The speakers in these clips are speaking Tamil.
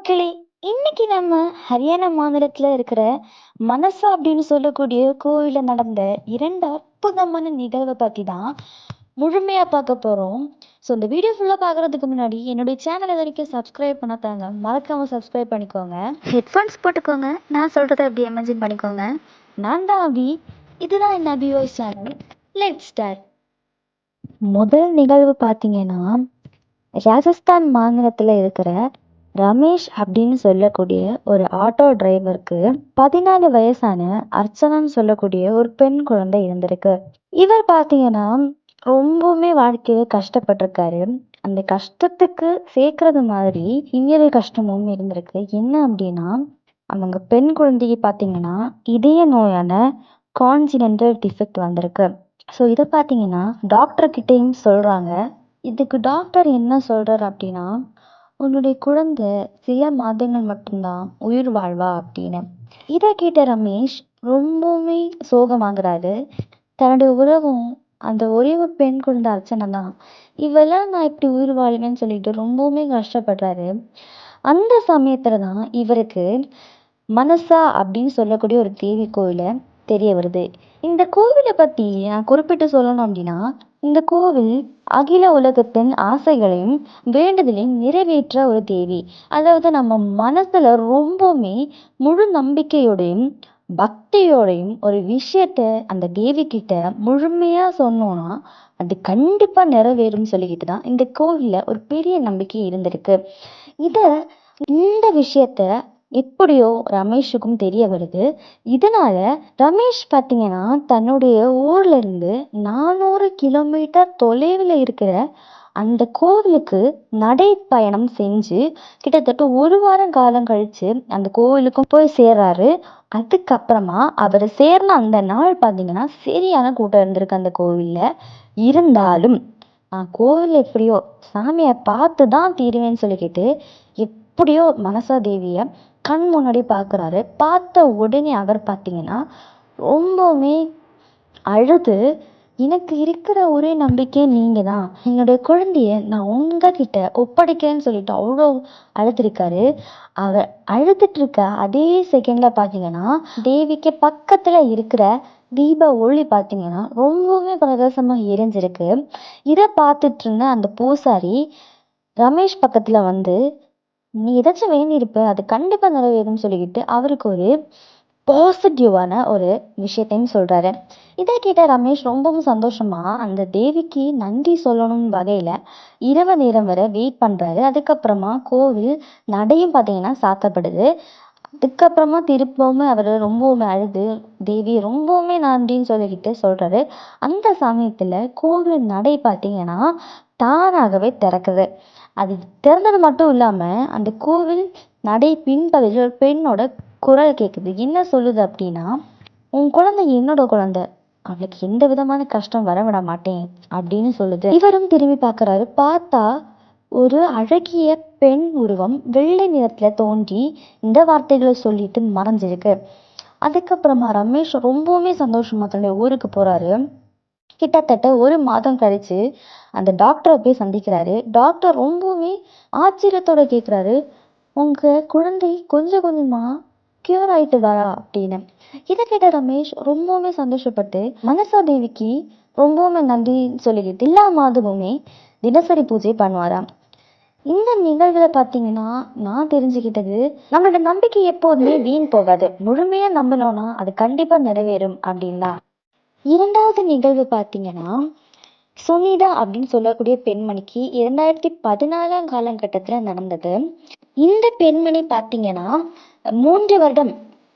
மக்களே இன்னைக்கு நம்ம ஹரியானா மாநிலத்துல இருக்கிற மனசா அப்படின்னு சொல்லக்கூடிய கோவில்ல நடந்த இரண்டு அற்புதமான நிகழ்வை பத்தி தான் முழுமையா பார்க்க போறோம். ஸோ இந்த வீடியோ ஃபுல்லா பார்க்கறதுக்கு முன்னாடி என்னுடைய சேனல் இது வரைக்கும் சப்ஸ்கிரைப் பண்ணாதாங்க மறக்காம சப்ஸ்கிரைப் பண்ணிக்கோங்க. ஹெட்ஃபோன்ஸ் போட்டுக்கோங்க. நான் சொல்றதை அப்படி இமேஜின் பண்ணிக்கோங்க. நான் தான் அபி இதுதான் என் Abhi voice channel let start முதல் நிகழ்வு பார்த்தீங்கன்னா ராஜஸ்தான் மாநிலத்துல இருக்கிற ரமேஷ் அப்படின்னு சொல்லக்கூடிய ஒரு ஆட்டோ டிரைவருக்கு பதினாலு வயசான அர்ச்சனான்னு சொல்லக்கூடிய ஒரு பெண் குழந்தை இருந்திருக்கு. இவர் பார்த்தீங்கன்னா ரொம்பவுமே வாழ்க்கையில கஷ்டப்பட்டிருக்காரு. அந்த கஷ்டத்துக்கு சேர்க்கறது மாதிரி இன்னொரு கஷ்டமும் இருந்திருக்கு. என்ன அப்படின்னா அவங்க பெண் குழந்தைக்கு பார்த்தீங்கன்னா இதய நோயான கான்சினென்டல் டிஃபெக்ட் வந்திருக்கு. ஸோ இதை பார்த்தீங்கன்னா டாக்டர் கிட்டேயும் சொல்கிறாங்க இதுக்கு டாக்டர் என்ன சொல்கிறார் அப்படின்னா உன்னுடைய குழந்தை சில மாதங்கள் மட்டும்தான் உயிர் வாழ்வா அப்படின்னு. இதை கேட்ட ரமேஷ் ரொம்பவுமே சோகமாகறாரு தன்னுடைய உறவும் அந்த ஒரே ஒரு பெண் குழந்தை அர்ச்சனை தான் இவெல்லாம் நான் இப்படி உயிர் வாழ்வேன்னு சொல்லிட்டு ரொம்பவுமே கஷ்டப்படுறாரு. அந்த சமயத்துல தான் இவருக்கு மனசா அப்படின்னு சொல்லக்கூடிய ஒரு தேவி கோயிலை தெரிய வருது. இந்த கோவிலை பத்தி நான் குறிப்பிட்டு சொல்லணும் அப்படின்னா இந்த கோவில் அகில உலகத்தின் ஆசைகளையும் வேண்டுதலையும் நிறைவேற்ற ஒரு தேவி. அதாவது நம்ம மனசுல ரொம்பவுமே முழு நம்பிக்கையோடையும் பக்தியோடையும் ஒரு விஷயத்த அந்த தேவி கிட்ட முழுமையா சொன்னோம்னா அது கண்டிப்பா நிறைவேறும் சொல்லிக்கிட்டு தான் இந்த கோவில்ல ஒரு பெரிய நம்பிக்கை இருந்திருக்கு. இத இந்த விஷயத்த எப்படியோ ரமேஷுக்கும் தெரிய வருது. இதனால ரமேஷ் பார்த்தீங்கன்னா தன்னுடைய ஊர்ல இருந்து நானூறு கிலோமீட்டர் தொலைவில் இருக்கிற அந்த கோவிலுக்கு நடைப்பயணம் செஞ்சு கிட்டத்தட்ட ஒரு வாரம் காலம் கழிச்சு அந்த கோவிலுக்கும் போய் சேர்றாரு. அதுக்கப்புறமா அவர் சேர்ன அந்த நாள் பார்த்தீங்கன்னா சரியான கூட்டம் இருந்திருக்கு அந்த கோவில்ல. இருந்தாலும் ஆஹ் கோவில் எப்படியோ சாமியை பார்த்து தான் தீருவேன்னு சொல்லிக்கிட்டு எப்படியோ மனசா தேவியை கண் முன்னாடி பார்க்குறாரு. பார்த்த உடனே அவர் பார்த்தீங்கன்னா ரொம்பவுமே அழுது எனக்கு இருக்கிற ஒரே நம்பிக்கை நீங்கள் தான் என்னுடைய குழந்தைய நான் உங்ககிட்ட ஒப்படைக்கிறேன்னு சொல்லிட்டு அவ்வளோ அழுத்திருக்காரு அவர் அழுதுட்டு இருக்க அதே செகண்டில் பார்த்தீங்கன்னா தேவிக்கு பக்கத்தில் இருக்கிற தீப ஒளி பார்த்தீங்கன்னா ரொம்பவுமே பிரகாசமாக எரிஞ்சிருக்கு. இதை பார்த்துட்டு இருந்த அந்த பூசாரி ரமேஷ் பக்கத்தில் வந்து நீ ஏதாச்சும் வேண்டியிருப்ப அது கண்டிப்பாக நிறைவேறும்னு சொல்லிக்கிட்டு அவருக்கு ஒரு பாசிட்டிவான ஒரு விஷயத்தையும் சொல்கிறாரு இதை கேட்ட ரமேஷ் ரொம்பவும் சந்தோஷமாக அந்த தேவிக்கு நன்றி சொல்லணும் வகையில் இரவு நேரம் வரை வெயிட் பண்ணுறாரு அதுக்கப்புறமா கோவில் நடையும் பார்த்தீங்கன்னா சாத்தப்படுது. அதுக்கப்புறமா திருப்பவுமே அவர் ரொம்பவுமே அழுது. தேவி ரொம்பவுமே நன்றின்னு சொல்லிக்கிட்டு சொல்கிறாரு அந்த சமயத்தில் கோவில் நடை பார்த்தீங்கன்னா தானாகவே திறக்குது. அது திறந்தது மட்டும் இல்லாமல் அந்த கோவில் நடை பின்பகுதியில் ஒரு பெண்ணோட குரல் கேட்குது என்ன சொல்லுது அப்படின்னா உன் குழந்தை என்னோட குழந்தை. அவளுக்கு எந்த விதமான கஷ்டம் வர விட மாட்டேன் அப்படின்னு சொல்லுது. இவரும் திரும்பி பார்க்குறாரு. பார்த்தா ஒரு அழகிய பெண் உருவம் வெள்ளை நிறத்தில் தோன்றி இந்த வார்த்தைகளை சொல்லிட்டு மறைஞ்சிருக்கு. அதுக்கப்புறமா ரமேஷ் ரொம்பவுமே சந்தோஷமா தன்னுடைய ஊருக்கு போகிறாரு கிட்டத்தட்ட ஒரு மாதம் கழிச்சு அந்த டாக்டரை போய் சந்திக்கிறாரு. டாக்டர் ரொம்பவுமே ஆச்சரியத்தோட கேட்குறாரு உங்க குழந்தை கொஞ்சம் கொஞ்சமா கியூர் ஆயிட்டுதா வரா அப்படின்னு. இதை கேட்ட ரமேஷ் ரொம்பவுமே சந்தோஷப்பட்டு மனசா தேவிக்கு ரொம்பவுமே நன்றி சொல்லிக்கிட்டு எல்லா மாதமுமே தினசரி பூஜை பண்ணுவாராம். இந்த நிகழ்வுல பார்த்தீங்கன்னா நான் தெரிஞ்சுக்கிட்டது நம்மளோட நம்பிக்கை எப்போதுமே வீண் போகாது. முழுமையா நம்பினோம்னா அது கண்டிப்பா நிறைவேறும் அப்படின்னா இரண்டாவது நிகழ்வு பார்த்தீங்கன்னா சுனிதா அப்படின்னு சொல்லக்கூடிய பெண்மணிக்கு இரண்டாயிரத்தி பதினாலாம் காலகட்டத்துல நடந்தது. இந்த பெண்மணி பார்த்தீங்கன்னா மூன்று வருடம்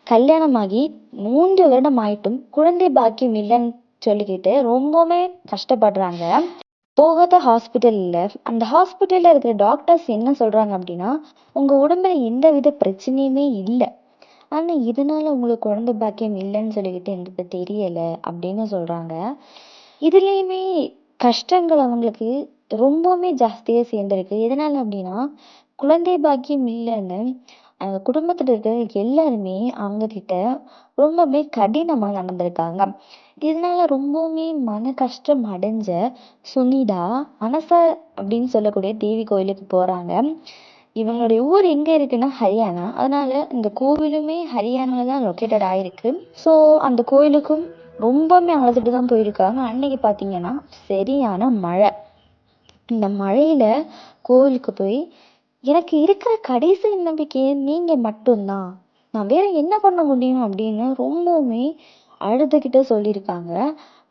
கல்யாணமாகி மூன்று வருடம் ஆயிட்டும் குழந்தை பாக்கியம் இல்லைன்னு சொல்லிக்கிட்டு ரொம்பவுமே கஷ்டப்படுறாங்க. போகாத ஹாஸ்பிட்டல் இல்லை. அந்த ஹாஸ்பிட்டலில் இருக்கிற டாக்டர்ஸ் என்ன சொல்கிறாங்க அப்படின்னா உங்கள் உடம்புல எந்த வித பிரச்சனையுமே இல்லை. ஆனால் இதனால உங்களுக்கு குழந்தை பாக்கியம் இல்லைன்னு சொல்லிக்கிட்டு எங்களுக்கு தெரியலை அப்படின்னு சொல்றாங்க. இதுலேயுமே கஷ்டங்கள் அவங்களுக்கு ரொம்பவுமே ஜாஸ்தியா சேர்ந்துருக்கு. எதனால அப்படின்னா குழந்தை பாக்கியம் இல்லைன்னு அவங்க குடும்பத்துல இருக்கிற எல்லாருமே அவங்கக்கிட்ட ரொம்பவுமே கடினமா நடந்திருக்காங்க. இதனால ரொம்பவுமே மன கஷ்டம் அடைஞ்ச சுனிதா மனசா அப்படின்னு சொல்லக்கூடிய தேவி கோயிலுக்கு போறாங்க. இவங்களுடைய ஊர் எங்க இருக்குன்னா ஹரியானா. அதனால இந்த கோவிலுமே ஹரியானால தான் லொக்கேட்டட் ஆயிருக்கு. ஸோ அந்த கோயிலுக்கும் ரொம்பவுமே அழுதுட்டு தான் போயிருக்காங்க. அன்னைக்கு பார்த்தீங்கன்னா சரியான மழை. இந்த மழையில கோவிலுக்கு போய் எனக்கு இருக்கிற கடைசி நம்பிக்கை நீங்க மட்டும்தான். நான் வேற என்ன பண்ண முடியும்? அப்படின்னு ரொம்பவுமே அழுதுகிட்டு சொல்லியிருக்காங்க.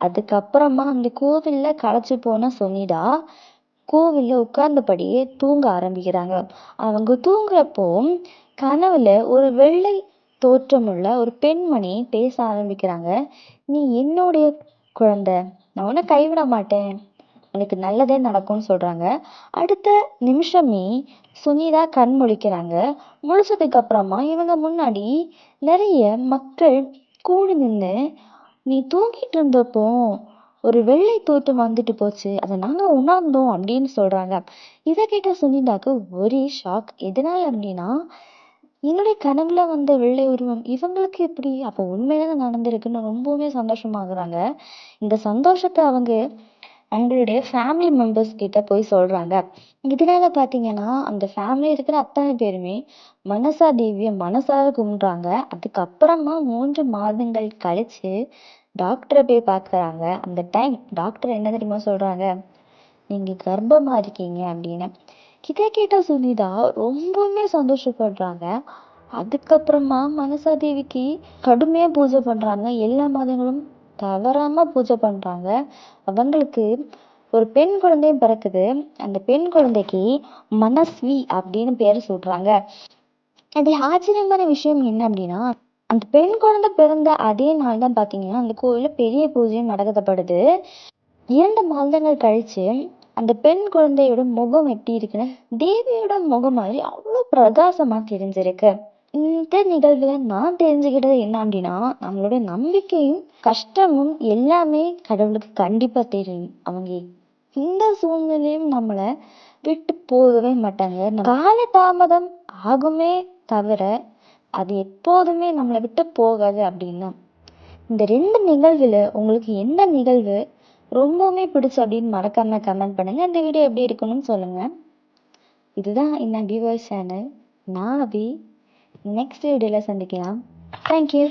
அதுக்கப்புறமா அந்த கோவிலில் களைச்சி போன சுனிதா கோவிலில் உட்கார்ந்தபடியே தூங்க ஆரம்பிக்கிறாங்க. அவங்க தூங்குறப்போ கனவுல ஒரு வெள்ளை தோற்றமுள்ள ஒரு பெண்மணி பேச ஆரம்பிக்கிறாங்க. நீ என்னுடைய குழந்தை. நான் உன்னை கைவிட மாட்டேன். உனக்கு நல்லதே நடக்கும்னு சொல்றாங்க. அடுத்த நிமிஷமே சுனிதா கண் முழிக்கிறாங்க. முழிச்சதுக்கு அப்புறமா இவங்க முன்னாடி நிறைய மக்கள் கூடி நின்று நீ தூங்கிட்டு இருந்தப்போ வெள்ளை தோட்டம் வந்துட்டு போச்சு அதை நாங்கள் உணர்ந்தோம் அப்படின்னு சொல்கிறாங்க இதை கேட்ட சுனிதாக்கு ஒரே ஷாக் எதனால் அப்படின்னா என்னுடைய கனவுல வந்த வெள்ளை உருவம் இவங்களுக்கு எப்படி? அப்போ உண்மையாக நடந்திருக்குன்னு ரொம்பவுமே சந்தோஷமாகறாங்க. இந்த சந்தோஷத்தை அவங்க அவங்களுடைய ஃபேமிலி மெம்பர்ஸ் கிட்ட போய் சொல்றாங்க. இதனால பாத்தீங்கன்னா அந்த ஃபேமிலி இருக்கிற அத்தனை பேருமே மனசா தேவிய மனசார கும்பிடுறாங்க. அதுக்கப்புறமா மூன்று மாதங்கள் கழிச்சு டாக்டரை போய் பார்க்குறாங்க. அந்த டைம் டாக்டர் என்ன தெரியுமா சொல்கிறாங்க நீங்கள் கர்ப்பமாக இருக்கீங்க அப்படின்னு. இதை கேட்ட சுனிதா ரொம்பவுமே சந்தோஷப்படுறாங்க. அதுக்கப்புறமா மனசா தேவிக்கு பூஜை பண்ணுறாங்க எல்லா மாதங்களும் தவறாமல் பூஜை பண்ணுறாங்க அவங்களுக்கு ஒரு பெண் குழந்தையும் பிறக்குது. அந்த பெண் குழந்தைக்கு மனஸ்வி அப்படின்னு பேர் சொல்கிறாங்க அதில் ஆச்சரியமான விஷயம் என்ன அப்படின்னா அந்த பெண் குழந்தை பிறந்த அதே நாள் தான் பார்த்தீங்கன்னா அந்த கோயிலில் பெரிய பூஜையும் நடத்தப்படுது இரண்டு மாதங்கள் கழிச்சு அந்த பெண் குழந்தையோட முகம் எப்படி இருக்குன்னு தேவியோட முகம் மாதிரி அவ்வளோ பிரகாசமா தெரிஞ்சிருக்கு. இந்த நிகழ்வுல நான் தெரிஞ்சுக்கிட்டது என்ன அப்படின்னா நம்மளோட நம்பிக்கையும் கஷ்டமும் எல்லாமே கடவுளுக்கு கண்டிப்பா தெரியும். அவங்க எந்த சூழ்நிலையும் நம்மள விட்டு போகவே மாட்டாங்க. கால தாமதம் ஆகுமே தவிர அது எப்போதுமே நம்மளை விட்டு போகாது அப்படின்னா இந்த ரெண்டு நிகழ்வுல உங்களுக்கு எந்த நிகழ்வு ரொம்பவுமே பிடிச்சு அப்படின்னு மறக்காம கமெண்ட் பண்ணுங்க. இந்த வீடியோ எப்படி இருக்கணும்னு சொல்லுங்க. இதுதான் என்ன வியூவர் சேனல் நான் அபி நெக்ஸ்ட் வீடியோல சந்திக்கலாம். தேங்க்யூ